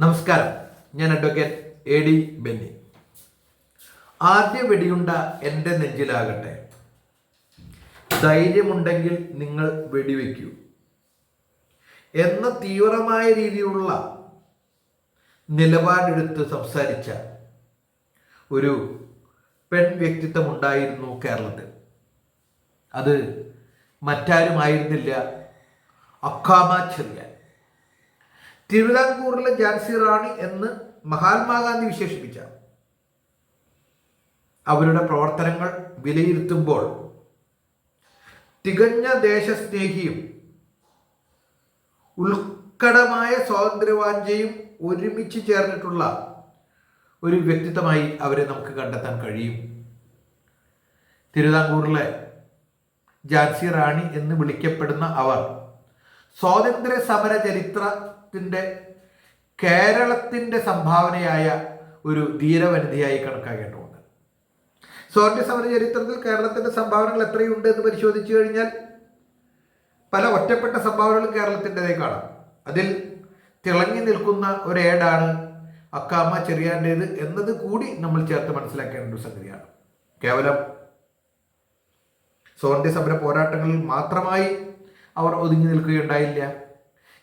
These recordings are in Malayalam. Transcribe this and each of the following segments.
നമസ്കാരം. ഞാൻ അഡ്വക്കേറ്റ് എ ഡി ബെന്നി. ആദ്യ വെടിയുണ്ട എന്റെ നെഞ്ചിലാകട്ടെ. ധൈര്യമുണ്ടെങ്കിൽ നിങ്ങൾ വെടിവെക്കൂ. എന്ന തീവ്രമായ രീതിയിലുള്ള നിലപാടെടുത്ത് സംസാരിച്ച ഒരു പെൺ വ്യക്തിത്വം ഉണ്ടായിരുന്നു കേരളത്തിൽ. അത് മറ്റാരുമായിരുന്നില്ല. അക്കാമ ചെറിയാൻ. തിരുവിതാംകൂറിലെ ഝാൻസി റാണി എന്ന് മഹാത്മാഗാന്ധി വിശേഷിപ്പിച്ച. അവരുടെ പ്രവർത്തനങ്ങൾ വിലയിരുത്തുമ്പോൾ തികഞ്ഞ ദേശസ്നേഹിയും ഉത്കടമായ സ്വാതന്ത്ര്യവാഞ്ചയും ഒരുമിച്ച് ചേർന്നിട്ടുള്ള ഒരു വ്യക്തിത്വമായി അവരെ നമുക്ക് കണ്ടെത്താൻ കഴിയും. തിരുവിതാംകൂറിലെ ജാൻസി റാണി എന്ന് വിളിക്കപ്പെടുന്ന അവർ സ്വാതന്ത്ര്യ സമര ചരിത്രത്തിന്റെ കേരളത്തിന്റെ കേരളത്തിന്റെ സംഭാവനയായ ഒരു ധീരവനിതയായി കണക്കാക്കേണ്ടതുണ്ട്. സ്വാതന്ത്ര്യ സമര ചരിത്രത്തിൽ കേരളത്തിന്റെ സംഭാവനകൾ എത്രയുണ്ട് എന്ന് പരിശോധിച്ചു കഴിഞ്ഞാൽ പല ഒറ്റപ്പെട്ട സംഭാവനകളും കേരളത്തിന്റെതായി കാണാം. അതിൽ തിളങ്ങി നിൽക്കുന്ന ഒരു ഏടാണ് അക്കാമ ചെറിയാന്റേത് എന്നത് കൂടി നമ്മൾ ചേർത്ത് മനസ്സിലാക്കേണ്ട ഒരു സംഗതിയാണ്. കേവലം സ്വാതന്ത്ര്യ സമര പോരാട്ടങ്ങളിൽ മാത്രമായി അവർ ഒതുങ്ങി നിൽക്കുകയുണ്ടായില്ല.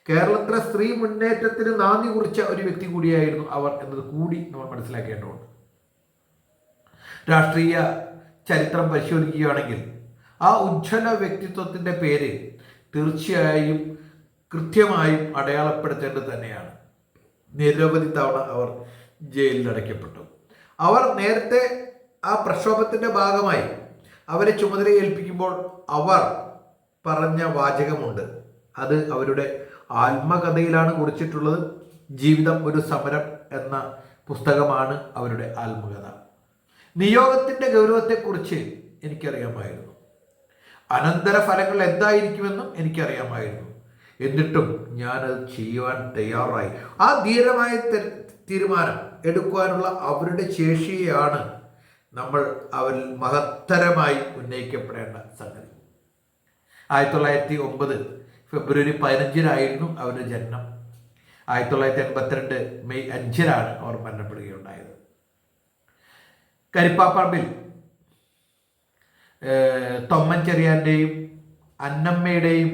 കേരളത്തിലെ സ്ത്രീ മുന്നേറ്റത്തിന് നാന്ദി കുറിച്ച ഒരു വ്യക്തി കൂടിയായിരുന്നു അവർ എന്നത് കൂടി നമ്മൾ മനസ്സിലാക്കേണ്ടതുണ്ട്. രാഷ്ട്രീയ ചരിത്രം പരിശോധിക്കുകയാണെങ്കിൽ ആ ഉജ്ജ്വല വ്യക്തിത്വത്തിന്റെ പേര് തീർച്ചയായും കൃത്യമായും അടയാളപ്പെടുത്തേണ്ടത് തന്നെയാണ്. നിരവധി തവണ അവർ ജയിലിൽ അടയ്ക്കപ്പെട്ടു. അവർ നേരത്തെ ആ പ്രക്ഷോഭത്തിന്റെ ഭാഗമായി അവരെ ചുമതല ഏൽപ്പിക്കുമ്പോൾ അവർ പറഞ്ഞ വാചകമുണ്ട്. അത് അവരുടെ ആത്മകഥയിലാണ് കുറിച്ചിട്ടുള്ളത്. ജീവിതം ഒരു സമരം എന്ന പുസ്തകമാണ് അവരുടെ ആത്മകഥ. നിയോഗത്തിന്റെ ഗൗരവത്തെക്കുറിച്ച് എനിക്കറിയാമായിരുന്നു. അനന്തര ഫലങ്ങൾ എന്തായിരിക്കുമെന്നും എനിക്കറിയാമായിരുന്നു. എന്നിട്ടും ഞാനത് ചെയ്യുവാൻ തയ്യാറായി. ആ ധീരമായ തീരുമാനം എടുക്കുവാനുള്ള അവരുടെ ശേഷിയാണ് നമ്മൾ അവരിൽ മഹത്തരമായി ഉന്നയിക്കപ്പെടേണ്ട സംഗതി. ആയിരത്തി തൊള്ളായിരത്തി ഒമ്പത് ഫെബ്രുവരി പതിനഞ്ചിനായിരുന്നു അവരുടെ ജനനം. ആയിരത്തി തൊള്ളായിരത്തി എൺപത്തിരണ്ട് മെയ് അഞ്ചിനാണ് അവർ മരണപ്പെടുകയുണ്ടായത്. കരിപ്പാപ്പറമ്പിൽ തൊമ്മൻ ചെറിയാന്റെയും അന്നമ്മയുടെയും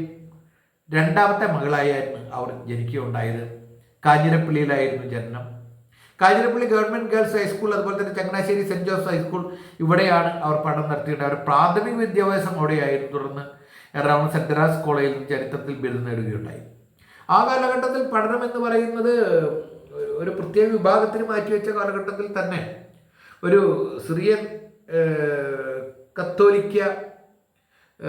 രണ്ടാമത്തെ മകളായിരുന്നു അവർ ജനിക്കുകയുണ്ടായത്. കാഞ്ഞിരപ്പള്ളിയിലായിരുന്നു ജനനം. കാഞ്ഞിരപ്പള്ളി ഗവൺമെന്റ് ഗേൾസ് ഹൈസ്കൂൾ അതുപോലെ തന്നെ ചങ്ങനാശ്ശേരി സെന്റ് ജോസഫ് ഹൈസ്കൂൾ ഇവിടെയാണ് അവർ പഠനം നടത്തിയിട്ടുണ്ട് അവർ പ്രാഥമിക വിദ്യാഭ്യാസം അവിടെയായിരുന്നു. തുടർന്ന് എറണാകുളം സെന്റ് തെരാസ് കോളേജിൽ നിന്ന് ചരിത്രത്തിൽ ബിരുദം നേടുകയുണ്ടായി. ആ കാലഘട്ടത്തിൽ പഠനം എന്ന് പറയുന്നത് ഒരു- പ്രത്യേക വിഭാഗത്തിന് മാറ്റിവെച്ച കാലഘട്ടത്തിൽ തന്നെ ഒരു സിറിയൻ കത്തോലിക്ക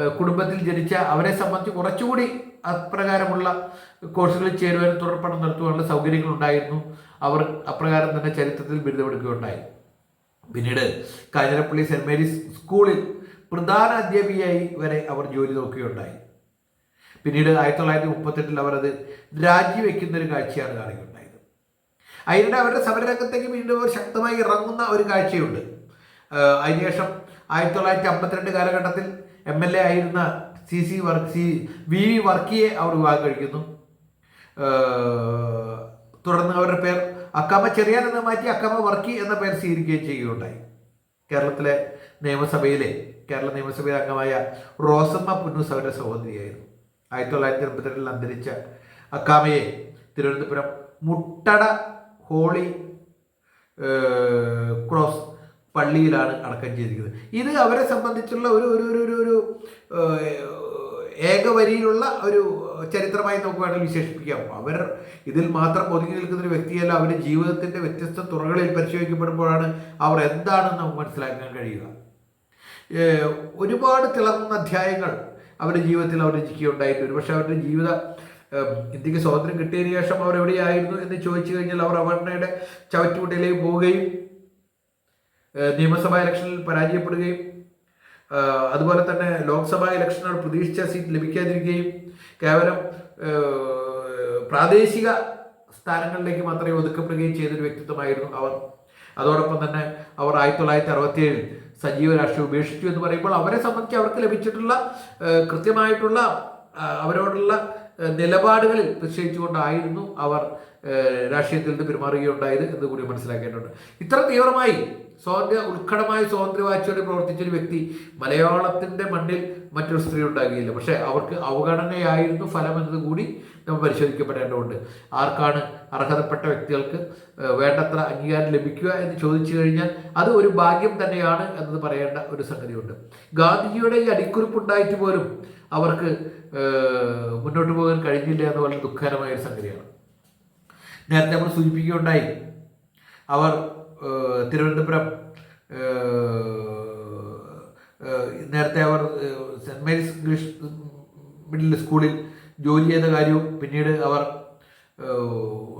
കുടുംബത്തിൽ ജനിച്ച അവരെ സംബന്ധിച്ച് കുറച്ചുകൂടി അപ്രകാരമുള്ള കോഴ്സുകളിൽ ചേരുവാനും തുടർ പഠനം നടത്തുവാനുള്ള സൗകര്യങ്ങൾ ഉണ്ടായിരുന്നു അവർ അപ്രകാരം തന്നെ ചരിത്രത്തിൽ ബിരുദമെടുക്കുകയുണ്ടായി. പിന്നീട് കാഞ്ഞിരപ്പള്ളി സെന്റ് മേരീസ് സ്കൂളിൽ പ്രധാന അധ്യാപികയായി വരെ അവർ ജോലി നോക്കുകയുണ്ടായി. പിന്നീട് ആയിരത്തി തൊള്ളായിരത്തി മുപ്പത്തെട്ടിൽ അവർ അത് രാജിവെക്കുന്ന ഒരു കാഴ്ചയാണ് കാണുകയുണ്ടായത്. അതിനിടെ അവരുടെ സമരരംഗത്തേക്ക് വീണ്ടും അവർ ശക്തമായി ഇറങ്ങുന്ന ഒരു കാഴ്ചയുണ്ട്. അതിനുശേഷം ആയിരത്തി തൊള്ളായിരത്തി അമ്പത്തിരണ്ട് കാലഘട്ടത്തിൽ എം എൽ എ ആയിരുന്ന സി സി വർക്ക് സി വി വി വർക്കിയെ അവർ വിവാഹം കഴിക്കുന്നു. തുടർന്ന് അവരുടെ പേർ അക്കമ്മ ചെറിയാൻ എന്ന് മാറ്റി അക്കമ്മ വർക്കി എന്ന പേർ സ്വീകരിക്കുകയും ചെയ്യുകയുണ്ടായി. കേരളത്തിലെ നിയമസഭയിലെ കേരള നിയമസഭയിലെ അംഗമായ റോസമ്മ പുന്നൂസ് അവരുടെ സഹോദരിയായിരുന്നു. ആയിരത്തി തൊള്ളായിരത്തി എൺപത്തിരണ്ടിൽ അന്തരിച്ച അക്കാമയെ തിരുവനന്തപുരം മുട്ടട ഹോളി ക്രോസ് പള്ളിയിലാണ് അടക്കം ചെയ്തിരിക്കുന്നത്. ഇത് അവരെ സംബന്ധിച്ചുള്ള ഒരു ഒരു ഒരു ഒരു ഏകവരിയിലുള്ള ഒരു ചരിത്രമായി നമുക്ക് വേണമെങ്കിൽ വിശേഷിപ്പിക്കാം. അവർ ഇതിൽ മാത്രം ഒതുങ്ങി നിൽക്കുന്ന ഒരു വ്യക്തിയല്ല. അവരുടെ ജീവിതത്തിന്റെ വ്യത്യസ്ത തുറകളിൽ പരിശോധിക്കപ്പെടുമ്പോഴാണ് അവർ എന്താണെന്ന് നമുക്ക് മനസ്സിലാക്കാൻ കഴിയുക. ഒരുപാട് തിളങ്ങുന്ന അധ്യായങ്ങൾ അവരുടെ ജീവിതത്തിൽ അവർ രചിക്കുകയുണ്ടായിട്ടുണ്ട്. പക്ഷേ അവരുടെ ജീവിത ഇന്ത്യയ്ക്ക് സ്വാതന്ത്ര്യം കിട്ടിയതിന് ശേഷം അവർ എവിടെയായിരുന്നു എന്ന് ചോദിച്ചു കഴിഞ്ഞാൽ അവർ അവരുടെ ചവറ്റുകുട്ടയിലേക്ക് പോവുകയും നിയമസഭാ ഇലക്ഷനിൽ പരാജയപ്പെടുകയും അതുപോലെ തന്നെ ലോക്സഭാ ഇലക്ഷനിൽ പ്രതീക്ഷിച്ച സീറ്റ് ലഭിക്കാതിരിക്കുകയും കേവലം പ്രാദേശിക സ്ഥാനങ്ങളിലേക്ക് മാത്രമേ ഒതുക്കപ്പെടുകയും ചെയ്തൊരു വ്യക്തിത്വമായിരുന്നു അവർ. അതോടൊപ്പം തന്നെ അവർ ആയിരത്തി തൊള്ളായിരത്തി അറുപത്തി ഏഴിൽ സജീവ രാഷ്ട്രീയം ഉപേക്ഷിച്ചു എന്ന് പറയുമ്പോൾ അവരെ സംബന്ധിച്ച് അവർക്ക് ലഭിച്ചിട്ടുള്ള കൃത്യമായിട്ടുള്ള അവരോടുള്ള നിലപാടുകളിൽ നിശ്ചയിച്ചുകൊണ്ടായിരുന്നു അവർ രാഷ്ട്രീയത്തിൽ നിന്ന് പെരുമാറുകയുണ്ടായത് എന്ന് കൂടി മനസ്സിലാക്കേണ്ടതുണ്ട്. ഇത്ര തീവ്രമായി സ്വാതന്ത്ര്യ ഉത്കടമായ സ്വാതന്ത്ര്യവാഴ്ചയോടെ പ്രവർത്തിച്ച ഒരു വ്യക്തി മലയാളത്തിന്റെ മണ്ണിൽ മറ്റൊരു സ്ത്രീ ഉണ്ടാകുകയില്ല പക്ഷേ അവർക്ക് അവഗണനയായിരുന്നു ഫലം എന്നത് കൂടി നമ്മൾ പരിശോധിക്കപ്പെടേണ്ടതുണ്ട്. ആർക്കാണ് അർഹതപ്പെട്ട വ്യക്തികൾക്ക് വേണ്ടത്ര അംഗീകാരം ലഭിക്കുക എന്ന് ചോദിച്ചു കഴിഞ്ഞാൽ അത് ഒരു ഭാഗ്യം തന്നെയാണ് എന്നത് പറയേണ്ട ഒരു സംഗതിയുണ്ട്. ഗാന്ധിജിയുടെ ഈ അടിക്കുറിപ്പുണ്ടായിട്ട് പോലും അവർക്ക് മുന്നോട്ട് പോകാൻ കഴിഞ്ഞില്ല എന്ന് വളരെ ദുഃഖകരമായ ഒരു സംഗതിയാണ്. നേരത്തെ നമ്മൾ സൂചിപ്പിക്കുകയുണ്ടായി. അവർ തിരുവനന്തപുരം നേരത്തെ അവർ saint saint Mary's English middle സ്കൂളിൽ ജോലി ചെയ്ത കാര്യവും പിന്നീട് അവർ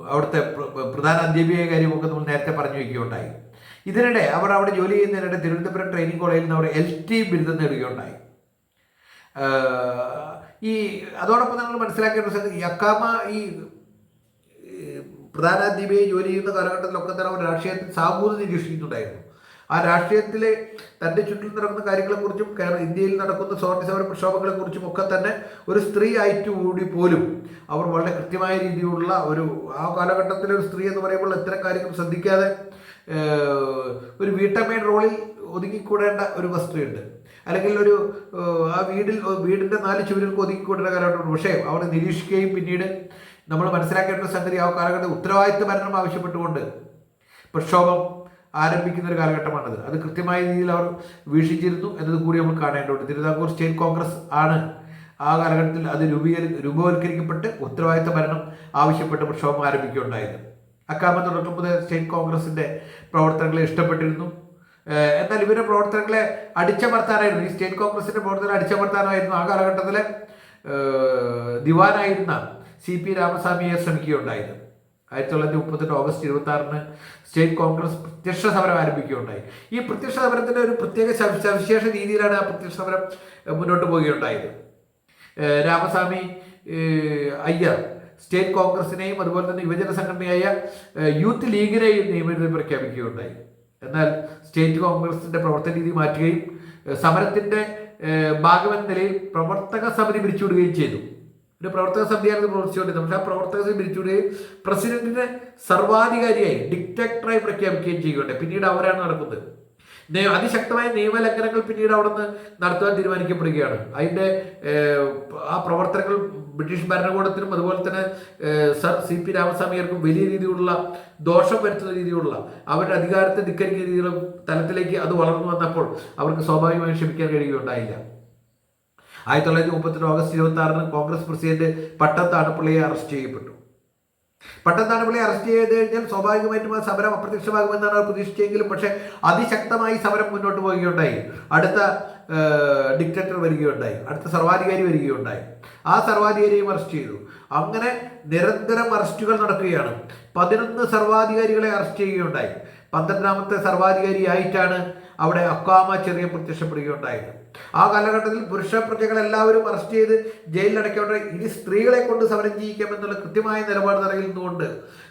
അവിടുത്തെ പ്ര- പ്രധാന അധ്യാപിക കാര്യമൊക്കെ നമ്മൾ നേരത്തെ പറഞ്ഞു വയ്ക്കുകയുണ്ടായി. ഇതിനിടെ അവർ അവിടെ ജോലി ചെയ്യുന്നതിനിടെ തിരുവനന്തപുരം ട്രെയിനിങ് കോളേജിൽ നിന്ന് അവർ എൽ ടി ബിരുദം നേടുകയുണ്ടായി. ഈ അതോടൊപ്പം നമ്മൾ മനസ്സിലാക്കേണ്ട സ്ഥലത്ത് യക്കാമ ഈ ഈ പ്രധാനാധ്യാപികയെ ജോലി ചെയ്യുന്ന കാലഘട്ടത്തിലൊക്കെ തന്നെ അവർ രാഷ്ട്രീയത്തിൽ സാമൂഹ്യ നിരീക്ഷിക്കുന്നുണ്ടായിരുന്നു ആ രാഷ്ട്രീയത്തിലെ തന്റെ ചുറ്റിൽ നടക്കുന്ന കാര്യങ്ങളെക്കുറിച്ചും ഇന്ത്യയിൽ നടക്കുന്ന സ്വാതന്ത്ര്യ സമര പ്രക്ഷോഭങ്ങളെക്കുറിച്ചും ഒക്കെ തന്നെ ഒരു സ്ത്രീ ആയിട്ട് കൂടി പോലും അവർ വളരെ കൃത്യമായ രീതിയിലുള്ള ഒരു ആ കാലഘട്ടത്തിലെ ഒരു സ്ത്രീ എന്ന് പറയുമ്പോൾ ഇത്തരം കാര്യങ്ങൾ ശ്രദ്ധിക്കാതെ ഒരു വീട്ടമ്മയുടെ റോളിൽ ഒതുങ്ങിക്കൂടേണ്ട ഒരു വസ്തുണ്ട്. അല്ലെങ്കിൽ ഒരു ആ വീടിൽ വീടിന്റെ നാല് ചുവരുകൾക്ക് ഒതുങ്ങിക്കൂടേണ്ട കാലഘട്ടമുണ്ട്. പക്ഷേ അവർ നിരീക്ഷിക്കുകയും പിന്നീട് നമ്മൾ മനസ്സിലാക്കേണ്ട സംഗതി ആ കാലഘട്ടത്തിൽ ഉത്തരവാദിത്വ ഭരണം ആവശ്യപ്പെട്ടുകൊണ്ട് പ്രക്ഷോഭം ആരംഭിക്കുന്ന ഒരു കാലഘട്ടമാണത്. അത് കൃത്യമായ രീതിയിൽ അവർ വീക്ഷിച്ചിരുന്നു എന്നത് കൂടി നമ്മൾ കാണേണ്ടതുണ്ട്. തിരുവിതാംകൂർ സ്റ്റേറ്റ് കോൺഗ്രസ് ആണ് ആ കാലഘട്ടത്തിൽ അത് രൂപീകരി രൂപവൽക്കരിക്കപ്പെട്ട് ഉത്തരവാദിത്വ ഭരണം ആവശ്യപ്പെട്ട് പ്രക്ഷോഭം ആരംഭിക്കുകയുണ്ടായത്. അക്കാമത്ത് തുടക്കം മുതൽ സ്റ്റേറ്റ് കോൺഗ്രസിന്റെ പ്രവർത്തനങ്ങളെ ഇഷ്ടപ്പെട്ടിരുന്നു. എന്നാൽ ഇവരുടെ പ്രവർത്തനങ്ങളെ അടിച്ചമർത്താനായിരുന്നു. ഈ സ്റ്റേറ്റ് കോൺഗ്രസിന്റെ പ്രവർത്തനം അടിച്ചമർത്താനായിരുന്നു ആ കാലഘട്ടത്തിലെ ദിവാനായിരുന്ന സി പി രാമസ്വാമിയെ ശ്രമിക്കുകയുണ്ടായത്. ആയിരത്തി തൊള്ളായിരത്തി മുപ്പത്തെട്ട് ഓഗസ്റ്റ് ഇരുപത്തി ആറിന് സ്റ്റേറ്റ് കോൺഗ്രസ് പ്രത്യക്ഷ സമരം ആരംഭിക്കുകയുണ്ടായി. ഈ പ്രത്യക്ഷ സമരത്തിന്റെ ഒരു പ്രത്യേക സവിശേഷ രീതിയിലാണ് ആ പ്രത്യക്ഷ സമരം മുന്നോട്ട് പോവുകയുണ്ടായത്. രാമസ്വാമി അയ്യർ സ്റ്റേറ്റ് കോൺഗ്രസിനെയും അതുപോലെ തന്നെ യുവജന സംഘടനയായ യൂത്ത് ലീഗിനെയും നിയമനം പ്രഖ്യാപിക്കുകയുണ്ടായി. എന്നാൽ സ്റ്റേറ്റ് കോൺഗ്രസിന്റെ പ്രവർത്തന രീതി മാറ്റുകയും സമരത്തിന്റെ ഭാഗമെന്ന നിലയിൽ പ്രവർത്തക സമിതി പിരിച്ചുവിടുകയും ചെയ്തു. ഒരു പ്രവർത്തക സമിതിയായിരുന്നു പ്രവർത്തിച്ചുകൊണ്ടിരുന്നത് പക്ഷേ ആ പ്രവർത്തക സമിതി പിരിച്ചുവിടുകയും പ്രസിഡന്റിനെ സർവാധികാരിയായി ഡിക്റ്റേറ്ററായി പ്രഖ്യാപിക്കുകയും ചെയ്യുകയുണ്ട് പിന്നീട് അവരാണ് നടക്കുന്നത്. അതിശക്തമായ നിയമലംഘനങ്ങൾ പിന്നീട് അവിടെ നിന്ന് നടത്തുവാൻ തീരുമാനിക്കപ്പെടുകയാണ്. അതിന്റെ ഏഹ്, ആ പ്രവർത്തനങ്ങൾ ബ്രിട്ടീഷ് ഭരണകൂടത്തിനും അതുപോലെ തന്നെ സർ സി പി രാമസ്വാമിയർക്കും വലിയ രീതിയിലുള്ള ദോഷം വരുത്തുന്ന രീതിയിലുള്ള അവരുടെ അധികാരത്തെ ധിക്കരിക്കുന്ന രീതിയിലുള്ള തലത്തിലേക്ക് അത് വളർന്നു വന്നപ്പോൾ അവർക്ക് സ്വാഭാവികമായും ക്ഷമിക്കാൻ കഴിയുകയുണ്ടായില്ല. ആയിരത്തി തൊള്ളായിരത്തി മുപ്പത്തെട്ട് ഓഗസ്റ്റ് ഇരുപത്തി ആറിന് കോൺഗ്രസ് പ്രസിഡന്റ് പട്ടത്താണപ്പിള്ളിയെ അറസ്റ്റ് ചെയ്യപ്പെട്ടു. പട്ടത്താണപ്പിള്ളിയെ അറസ്റ്റ് ചെയ്ത് കഴിഞ്ഞാൽ സ്വാഭാവികമായിട്ടും ആ സമരം അപ്രത്യക്ഷമാകുമെന്നാണ് അവർ പ്രതീക്ഷിച്ചെങ്കിലും പക്ഷേ അതിശക്തമായി സമരം മുന്നോട്ട് പോവുകയുണ്ടായി. അടുത്ത ഡിക്റ്റേറ്റർ വരികയുണ്ടായി. അടുത്ത സർവാധികാരി വരികയുണ്ടായി. ആ സർവാധികാരിയെയും അറസ്റ്റ് ചെയ്തു. അങ്ങനെ നിരന്തരം അറസ്റ്റുകൾ നടക്കുകയാണ്. പതിനൊന്ന് സർവാധികാരികളെ അറസ്റ്റ് ചെയ്യുകയുണ്ടായി. പന്ത്രണ്ടാമത്തെ സർവാധികാരിയായിട്ടാണ് അവിടെ അക്കാമ ചെറിയ പ്രത്യക്ഷപ്പെടുകയുണ്ടായത് ആ കാലഘട്ടത്തിൽ പുരുഷ പ്രജകളെല്ലാവരും അറസ്റ്റ് ചെയ്ത് ജയിലിൽ അടയ്ക്കേണ്ട ഇനി സ്ത്രീകളെ കൊണ്ട് സമരം ചെയ്യിക്കാമെന്നുള്ള കൃത്യമായ നിലപാട് നിലയിൽ നിന്നുകൊണ്ട്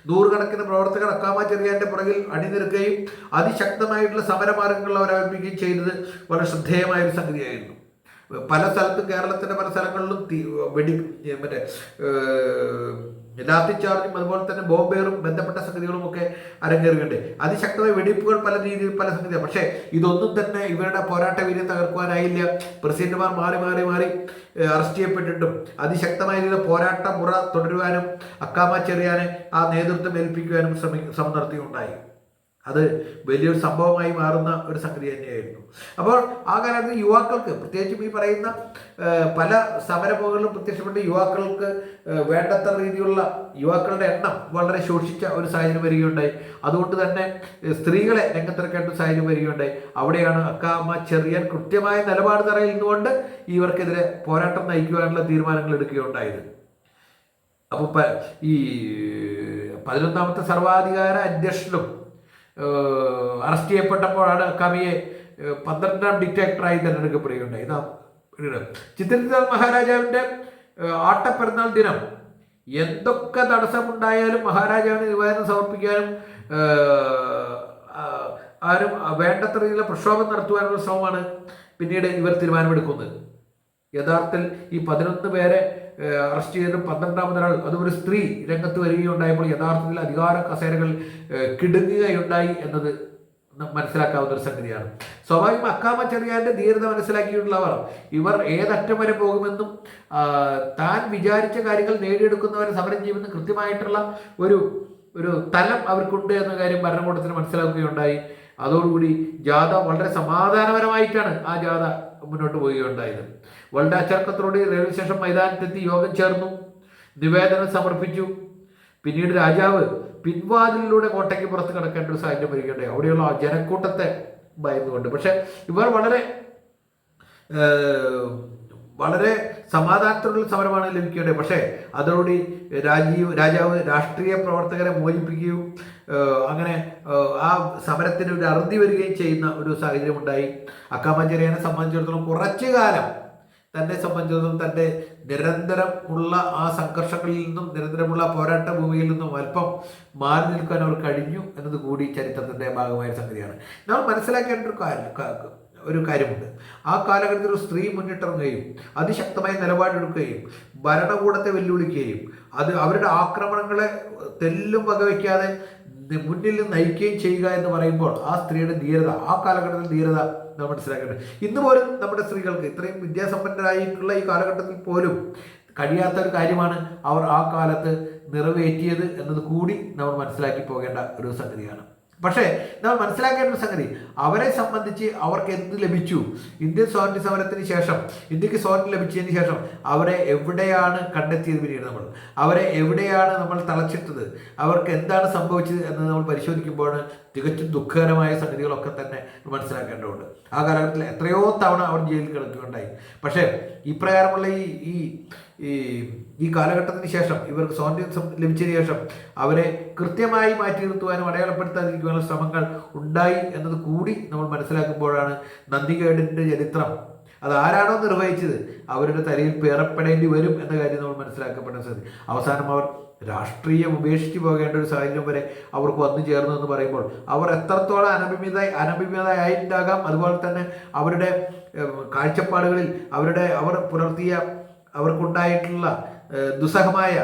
നൂറുകണക്കിന് പ്രവർത്തകർ അക്കാമ ചെറിയാന്റെ പുറകിൽ അണിനിരക്കുകയും അതിശക്തമായിട്ടുള്ള സമരമാർഗങ്ങൾ അവർ ചെയ്തത് വളരെ ശ്രദ്ധേയമായ ഒരു സംഗതിയായിരുന്നു. പല സ്ഥലത്തും കേരളത്തിന്റെ പല സ്ഥലങ്ങളിലും വെടി മറ്റേ ലാത്തി ചാർജും അതുപോലെ തന്നെ ബോംബേറും ബന്ധപ്പെട്ട സംഗതികളും ഒക്കെ അരങ്ങേറുകയുണ്ട് അതിശക്തമായ വെടിപ്പുകൾ പല രീതിയിൽ പല സംഗതിയാണ്. പക്ഷേ ഇതൊന്നും തന്നെ ഇവരുടെ പോരാട്ട വീര്യം തകർക്കുവാനായില്ല. പ്രസിഡന്റുമാർ മാറി മാറി മാറി അറസ്റ്റ് ചെയ്യപ്പെട്ടിട്ടും അതിശക്തമായ രീതിയിൽ പോരാട്ട മുറ തുടരുവാനും അക്കാമ ചെറിയാനെ ആ നേതൃത്വം ഏൽപ്പിക്കുവാനും ശ്രമി ശ്രമം നടത്തിയുണ്ടായി. അത് വലിയൊരു സംഭവമായി മാറുന്ന ഒരു സംഗതി തന്നെയായിരുന്നു. അപ്പോൾ ആ കാലത്ത് യുവാക്കൾക്ക് പ്രത്യേകിച്ചും ഈ പറയുന്ന പല സമരമുകളിലും പ്രത്യക്ഷപ്പെട്ട യുവാക്കൾക്ക് വേണ്ടത്ര രീതിയിലുള്ള യുവാക്കളുടെ എണ്ണം വളരെ ശോഷിച്ച ഒരു സാഹചര്യം വരികയുണ്ടായി. അതുകൊണ്ട് തന്നെ സ്ത്രീകളെ രംഗത്തിറക്കേണ്ട ഒരു സാഹചര്യം വരികയുണ്ടായി. അവിടെയാണ് അക്കാമ ചെറിയാൻ കൃത്യമായ നിലപാട് തറയുന്നുകൊണ്ട് ഇവർക്കെതിരെ പോരാട്ടം നയിക്കുവാനുള്ള തീരുമാനങ്ങൾ എടുക്കുകയുണ്ടായത്. അപ്പോൾ ഈ പതിനൊന്നാമത്തെ സർവാധികാര അധ്യക്ഷനും അറസ്റ്റ് ചെയ്യപ്പെട്ടപ്പോഴാണ് കവിയെ പന്ത്രണ്ടാം ഡിക്റ്റേറ്ററായി തിരഞ്ഞെടുക്കപ്പെടുകയുണ്ടായി. ഇതാ മഹാരാജാവിന്റെ ആട്ടപ്പെരുന്നാൾ ദിനം. എന്തൊക്കെ തടസ്സമുണ്ടായാലും മഹാരാജാവിന് നിവേദനം സമർപ്പിക്കാനും ആരും വേണ്ടത്ര രീതിയിലുള്ള പ്രക്ഷോഭം നടത്തുവാനുള്ള ശ്രമമാണ് പിന്നീട് ഇവർ തീരുമാനമെടുക്കുന്നത്. യഥാർത്ഥത്തിൽ ഈ പതിനൊന്ന് പേരെ അറസ്റ്റ് ചെയ്ത് പന്ത്രണ്ടാമതൊരാൾ അതും ഒരു സ്ത്രീ രംഗത്ത് വരികയുണ്ടായപ്പോൾ യഥാർത്ഥത്തിൽ അധികാര കസേരകൾ കിടുങ്ങുകയുണ്ടായി എന്നത് മനസ്സിലാക്കാവുന്ന ഒരു സംഗതിയാണ്. സ്വാഭാവികം അക്കാമ ചെറിയാന്റെ ധീരത മനസ്സിലാക്കിയിട്ടുള്ളവർ ഇവർ ഏതറ്റം വരെ പോകുമെന്നും താൻ വിചാരിച്ച കാര്യങ്ങൾ നേടിയെടുക്കുന്നവരെ സമരം ചെയ്യുമെന്നും കൃത്യമായിട്ടുള്ള ഒരു ഒരു തലം അവർക്കുണ്ട് എന്ന കാര്യം ഭരണകൂടത്തിന് മനസ്സിലാക്കുകയുണ്ടായി. അതോടുകൂടി ജാഥ വളരെ സമാധാനപരമായിട്ടാണ് ആ ജാഥ മുന്നോട്ട് പോവുകയുണ്ടായത്. വളരെ അച്ചടക്കത്തോടെ റെയിൽവേ സ്റ്റേഷൻ മൈതാനത്തെത്തി യോഗം ചേർന്നു. നിവേദനം സമർപ്പിച്ചു. പിന്നീട് രാജാവ് പിൻവാതിലിലൂടെ കോട്ടയ്ക്ക് പുറത്ത് കിടക്കേണ്ട ഒരു സാഹചര്യം വരികയുണ്ടായി. അവിടെയുള്ള ജനക്കൂട്ടത്തെ ഭയന്നുകൊണ്ട്. പക്ഷെ ഇവർ വളരെ വളരെ സമാധാനത്തിലുള്ള സമരമാണ് ലഭിക്കേണ്ടത് പക്ഷേ അതോടുകൂടി രാജീവ് രാജാവ് രാഷ്ട്രീയ പ്രവർത്തകരെ മോചിപ്പിക്കുകയും അങ്ങനെ ആ സമരത്തിന് ഒരു അറുതി വരികയും ചെയ്യുന്ന ഒരു സാഹചര്യം ഉണ്ടായി അക്കാമഞ്ചേരിയനെ സംബന്ധിച്ചിടത്തോളം കുറച്ചു കാലം തന്നെ സംബന്ധിച്ചിടത്തോളം തന്റെ നിരന്തരം ഉള്ള ആ സംഘർഷങ്ങളിൽ നിന്നും നിരന്തരമുള്ള പോരാട്ട ഭൂമിയിൽ നിന്നും അല്പം മാറി നിൽക്കാൻ അവർ കഴിഞ്ഞു എന്നത് കൂടി ചരിത്രത്തിന്റെ ഭാഗമായ സംഗതിയാണ്. നമ്മൾ മനസ്സിലാക്കേണ്ട ഒരു കാര്യം ഒരു കാര്യമുണ്ട്. ആ കാലഘട്ടത്തിൽ ഒരു സ്ത്രീ മുന്നിട്ടിറങ്ങുകയും അതിശക്തമായ നിലപാടെടുക്കുകയും ഭരണകൂടത്തെ വെല്ലുവിളിക്കുകയും അത് അവരുടെ ആക്രമണങ്ങളെ തെല്ലും വകവയ്ക്കാതെ മുന്നിൽ നയിക്കുകയും ചെയ്യുക എന്ന് പറയുമ്പോൾ ആ സ്ത്രീയുടെ ധീരത ആ കാലഘട്ടത്തിൽ ധീരത നാം മനസ്സിലാക്കേണ്ടത്. ഇന്ന് പോലും നമ്മുടെ സ്ത്രീകൾക്ക് ഇത്രയും വിദ്യാസമ്പന്നരായിട്ടുള്ള ഈ കാലഘട്ടത്തിൽ പോലും കഴിയാത്ത ഒരു കാര്യമാണ് അവർ ആ കാലത്ത് നിറവേറ്റിയത് എന്നത് കൂടി നമ്മൾ മനസ്സിലാക്കി പോകേണ്ട ഒരു സംഗതിയാണ്. പക്ഷേ നമ്മൾ മനസ്സിലാക്കേണ്ട ഒരു സംഗതി. അവരെ സംബന്ധിച്ച് അവർക്ക് എന്ത് ലഭിച്ചു? ഇന്ത്യൻ സ്വാതന്ത്ര്യ സമരത്തിന് ശേഷം ഇന്ത്യയ്ക്ക് സ്വാതന്ത്ര്യം ലഭിച്ചതിന് ശേഷം അവരെ എവിടെയാണ് കണ്ടെത്തിയത് പിന്നീട് നമ്മൾ? അവരെ എവിടെയാണ് നമ്മൾ തളച്ചിട്ടത്? അവർക്ക് എന്താണ് സംഭവിച്ചത് എന്ന് നമ്മൾ പരിശോധിക്കുമ്പോൾ തികച്ചും ദുഃഖകരമായ സംഗതികളൊക്കെ തന്നെ മനസ്സിലാക്കേണ്ടതുണ്ട്. ആ കാലഘട്ടത്തിൽ എത്രയോ തവണ അവർ ജയിലിൽ കിടക്കുകയുണ്ടായി. പക്ഷേ ഇപ്രകാരമുള്ള ഈ ഈ ഈ ഈ കാലഘട്ടത്തിന് ശേഷം ഇവർക്ക് സ്വാതന്ത്ര്യം ലഭിച്ചതിന് ശേഷം അവരെ കൃത്യമായി മാറ്റി നിർത്തുവാനും അടയാളപ്പെടുത്താതിരിക്കുവാനുള്ള ശ്രമങ്ങൾ ഉണ്ടായി എന്നത് കൂടി നമ്മൾ മനസ്സിലാക്കുമ്പോഴാണ് നന്ദികേടിന്റെ ചരിത്രം. അത് ആരാണോ നിർവഹിച്ചത് അവരുടെ തലയിൽ പേറപ്പെടേണ്ടി വരും എന്ന കാര്യം നമ്മൾ മനസ്സിലാക്കപ്പെടാൻ സാധിക്കും അവസാനം അവർ രാഷ്ട്രീയം ഉപേക്ഷിച്ച് പോകേണ്ട ഒരു സാഹചര്യം വരെ അവർക്ക് വന്നു ചേർന്നു എന്ന് പറയുമ്പോൾ അവർ എത്രത്തോളം അനഭിമിത അനഭിമിതയായിട്ടുണ്ടാകാം അതുപോലെ തന്നെ അവരുടെ കാഴ്ചപ്പാടുകളിൽ അവരുടെ അവർ പുലർത്തിയ അവർക്കുണ്ടായിട്ടുള്ള ദുസ്സഹമായ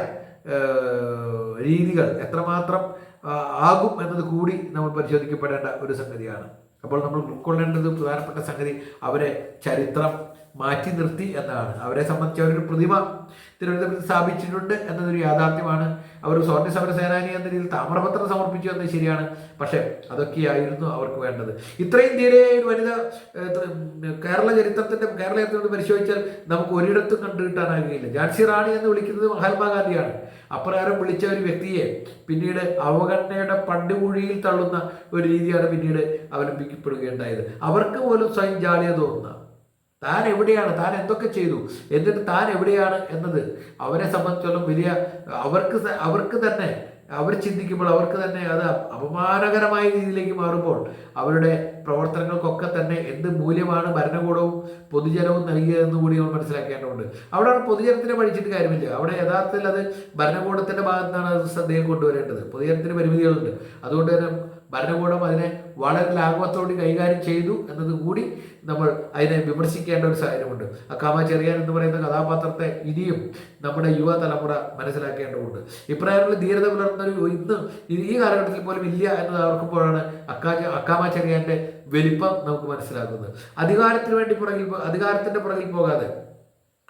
രീതികൾ എത്രമാത്രം ആകും എന്നത് കൂടി നമ്മൾ പരിശോധിക്കപ്പെടേണ്ട ഒരു സംഗതിയാണ്. അപ്പോൾ നമ്മൾ ഉൾക്കൊള്ളേണ്ടത് പ്രധാനപ്പെട്ട സംഗതി അവരെ ചരിത്രം മാറ്റി നിർത്തി എന്നതാണ് അവരെ സംബന്ധിച്ച് അവരൊരു പ്രതിമ തിരുവനന്തപുരത്ത് സ്ഥാപിച്ചിട്ടുണ്ട് എന്നതൊരു യാഥാർത്ഥ്യമാണ്. അവർ സ്വാതന്ത്ര്യ സമര സേനാനി എന്ന രീതിയിൽ താമ്രപത്രം സമർപ്പിച്ചു എന്നത് ശരിയാണ്. പക്ഷേ അതൊക്കെയായിരുന്നു അവർക്ക് വേണ്ടത്. ഇത്രയും തീരെ ഒരു വനിത കേരള ചരിത്രത്തിന്റെ കേരള ചരിത്രത്തിൽ പരിശോധിച്ചാൽ നമുക്ക് ഒരിടത്തും കണ്ടു കിട്ടാനാകുകയില്ല ജാൻസി റാണി എന്ന് വിളിക്കുന്നത് മഹാത്മാഗാന്ധിയാണ് അപ്രകാരം വിളിച്ച ഒരു വ്യക്തിയെ പിന്നീട് അവഗണനയുടെ പണ്ടുകുഴിയിൽ തള്ളുന്ന ഒരു രീതിയാണ് പിന്നീട് അവലംബിക്കപ്പെടുകയുണ്ടായത്. അവർക്ക് പോലും സ്വയം ജാളിയ തോന്നുന്ന താൻ എവിടെയാണ്? താൻ എന്തൊക്കെ ചെയ്തു? എന്നിട്ട് താൻ എവിടെയാണ് എന്നത്? അവരെ സംബന്ധിച്ചോളം വലിയ അവർക്ക് അവർക്ക് തന്നെ അവർ ചിന്തിക്കുമ്പോൾ അവർക്ക് തന്നെ അത് അപമാനകരമായ രീതിയിലേക്ക് മാറുമ്പോൾ അവരുടെ പ്രവർത്തനങ്ങൾക്കൊക്കെ തന്നെ എന്ത് മൂല്യമാണ് ഭരണകൂടവും പൊതുജനവും നൽകിയതെന്ന് കൂടി നമ്മൾ മനസ്സിലാക്കേണ്ടതുണ്ട്. അവിടെ പൊതുജനത്തിനെ പഠിച്ചിട്ട് കാര്യമില്ല. അവിടെ യഥാർത്ഥത്തിൽ അത് ഭരണകൂടത്തിന്റെ ഭാഗത്താണ് അത് ശ്രദ്ധയിൽ കൊണ്ടുവരേണ്ടത്. പൊതുജനത്തിന് പരിമിതികളുണ്ട്. അതുകൊണ്ട് തന്നെ ഭരണകൂടം അതിനെ വളരെ ലാഘവത്തോടെ കൈകാര്യം ചെയ്തു എന്നത് കൂടി നമ്മൾ അതിനെ വിമർശിക്കേണ്ട ഒരു സാഹചര്യമുണ്ട്. അക്കാമ ചെറിയാൻ എന്ന് പറയുന്ന കഥാപാത്രത്തെ ഇനിയും നമ്മുടെ യുവതലമുറ മനസ്സിലാക്കേണ്ടതുണ്ട്. ഇപ്രായമുള്ള ധീരത പുലർത്തുന്ന ഒരു ഇന്ന് ഈ- കാലഘട്ടത്തിൽ പോലും ഇല്ല എന്നത് അവർക്കുമ്പോഴാണ് അക്കാ അക്കാമ ചെറിയാന്റെ വലിപ്പം നമുക്ക് മനസ്സിലാക്കുന്നത് അധികാരത്തിന് വേണ്ടി പുറകിൽ അധികാരത്തിന്റെ പുറകിൽ പോകാതെ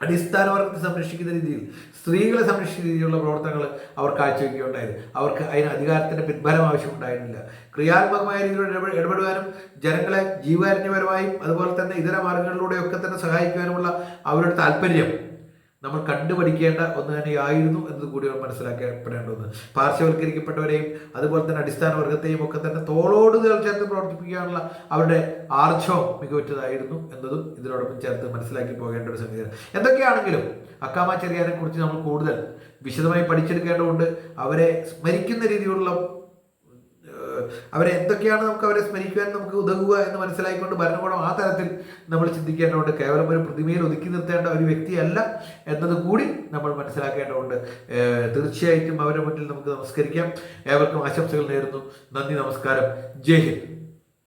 അടിസ്ഥാന വർഗത്തെ സംരക്ഷിക്കുന്ന രീതിയിൽ സ്ത്രീകളെ സംരക്ഷിക്കുന്ന രീതിയിലുള്ള പ്രവർത്തനങ്ങൾ അവർ കാഴ്ചവെക്കുകയുണ്ടായത് അവർക്ക് അതിന് അധികാരത്തിന്റെ പിൻബലം ആവശ്യമുണ്ടായിരുന്നില്ല. ക്രിയാത്മകമായ രീതിയിൽ ഇടപെ- ഇടപെടുവാനും ജനങ്ങളെ ജീവകാരുണ്യപരമായും അതുപോലെ തന്നെ ഇതര മാർഗങ്ങളിലൂടെയൊക്കെ തന്നെ സഹായിക്കുവാനുമുള്ള അവരുടെ താല്പര്യം നമ്മൾ കണ്ടുപഠിക്കേണ്ട ഒന്ന് തന്നെയായിരുന്നു എന്നത് കൂടി നമ്മൾ മനസ്സിലാക്കപ്പെടേണ്ടത് പാർശ്വവൽക്കരിക്കപ്പെട്ടവരെയും അതുപോലെ തന്നെ അടിസ്ഥാന വർഗത്തെയും ഒക്കെ തന്നെ തോളോട് ചേർത്ത് പ്രവർത്തിപ്പിക്കാനുള്ള അവരുടെ ആർജവം മികവുറ്റതായിരുന്നു എന്നതും ഇതിനോടൊപ്പം ചേർത്ത് മനസ്സിലാക്കി പോകേണ്ട ഒരു സംഗതിയാണ് എന്തൊക്കെയാണെങ്കിലും അക്കാമ ചെറിയാനെ കുറിച്ച് നമ്മൾ കൂടുതൽ വിശദമായി പഠിച്ചെടുക്കേണ്ടതുണ്ട്. അവരെ സ്മരിക്കുന്ന രീതിയിലുള്ള അവരെ എന്തൊക്കെയാണ് നമുക്ക് അവരെ സ്മരിക്കുവാൻ നമുക്ക് ഉതകുക എന്ന് മനസ്സിലായിക്കൊണ്ട് ഭരണകൂടം ആ തരത്തിൽ നമ്മൾ ചിന്തിക്കേണ്ടതുണ്ട്. കേവലം ഒരു പ്രതിമയിൽ ഒതുക്കി നിർത്തേണ്ട ഒരു വ്യക്തിയല്ല എന്നത് കൂടി നമ്മൾ മനസ്സിലാക്കേണ്ടതുണ്ട്. തീർച്ചയായിട്ടും അവരുടെ മുന്നിൽ നമുക്ക് നമസ്കരിക്കാം. ഏവർക്കും ആശംസകൾ നേരുന്നു. നന്ദി നമസ്കാരം. ജയ് ഹിന്ദ്.